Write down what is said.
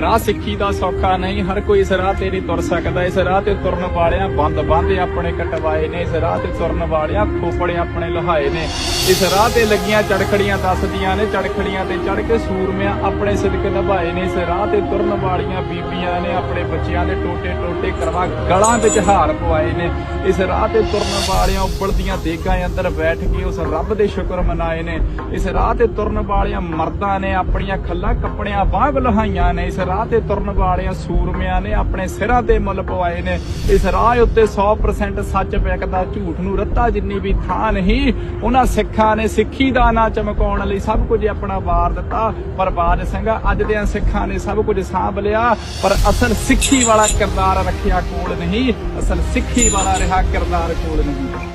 ਰਾਹ ਸਿੱਖੀ ਦਾ ਸੌਖਾ ਨਹੀਂ, ਹਰ ਕੋਈ ਇਸ ਰਾਹ ਤੇ ਨਹੀਂ ਤੁਰ ਸਕਦਾ। ਇਸ ਰਾਹ ਤੇ ਤੁਰਨ ਵਾਲਿਆਂ ਬੰਦ ਬੰਦ ਆਪਣੇ ਕਟਵਾਏ ਨੇ, ਇਸ ਰਾਹ ਤੇ ਤੁਰਨ ਵਾਲਿਆਂ ਖੋਪੜੇ ਆਪਣੇ ਲਹਾਏ ਨੇ। ਇਸ ਰਾਹ ਤੇ ਲੱਗੀਆਂ ਚੜਖੜੀਆਂ ਦੱਸਦੀਆਂ ਨੇ, ਚੜਖੜੀਆਂ ਤੇ ਚੜ ਕੇ ਸੂਰਮਿਆਂ ਆਪਣੇ ਸਿਦਕ ਨਿਭਾਏ ਨੇ। ਇਸ ਰਾਹ ਤੇ ਤੁਰਨ ਵਾਲੀਆਂ ਬੀਬੀਆਂ ਨੇ, ਆਪਣੇ ਬੱਚਿਆਂ ਦੇ ਟੋਟੇ ਟੋਟੇ ਕਰਵਾ ਗਲਾਂ ਵਿੱਚ ਹਾਰ ਪਵਾਏ ਨੇ। ਇਸ ਰਾਹ ਤੇ ਤੁਰਨ ਵਾਲਿਆਂ ਉੱਬਲਦੀਆਂ ਦੇਗਾਂ ਅੰਦਰ ਬੈਠ ਕੇ ਉਸ ਰੱਬ ਦੇ ਸ਼ੁਕਰ ਮਨਾਏ ਨੇ। ਇਸ ਰਾਹ ਤੇ ਤੁਰਨ ਵਾਲਿਆਂ ਮਰਦਾਂ ਨੇ, ਆਪਣੀਆਂ ਖੱਲਾ ਕੱਪੜਿਆਂ ਬਾਹ ਲਹਾਈਆਂ ਨੇ। ਇਸ ਰਾਹ ਤੇ ਤੁਰਨ ਵਾਲਿਆਂ ਸੂਰਮਿਆਂ ਨੇ ਆਪਣੇ ਸਿਰਾਂ ਤੇ ਮੁੱਲ ਪਵਾਏ ਨੇ। ਇਸ ਰਾਹ ਉੱਤੇ 100% ਸੱਚ ਵਿਕਦਾ ਝੂਠ ਨੂੰ ਰੱਤਾ ਜਿੰਨੀ ਵੀ ਥਾਂ ਨਹੀਂ, ਉਹਨਾਂ ਸਿੱਖਾਂ ਨੇ ਸਿੱਖੀ ਦਾ ਨਾਂ ਚਮਕਾਉਣ ਲਈ ਸਭ ਕੁਝ ਆਪਣਾ ਵਾਰ ਦਿੱਤਾ। ਪਰ ਬਾਜ ਸਿੰਘਾ, ਅੱਜ ਦੇ ਸਿੱਖਾਂ ਨੇ ਸਭ ਕੁਝ ਸਾਂਭ ਲਿਆ, ਪਰ ਅਸਲ ਸਿੱਖੀ ਵਾਲਾ ਕਿਰਦਾਰ ਰੱਖਿਆ ਕੋਲ ਨਹੀਂ, ਅਸਲ ਸਿੱਖੀ ਵਾਲਾ ਰਿਹਾ ਕਿਰਦਾਰ ਕੋਲ ਨਹੀਂ।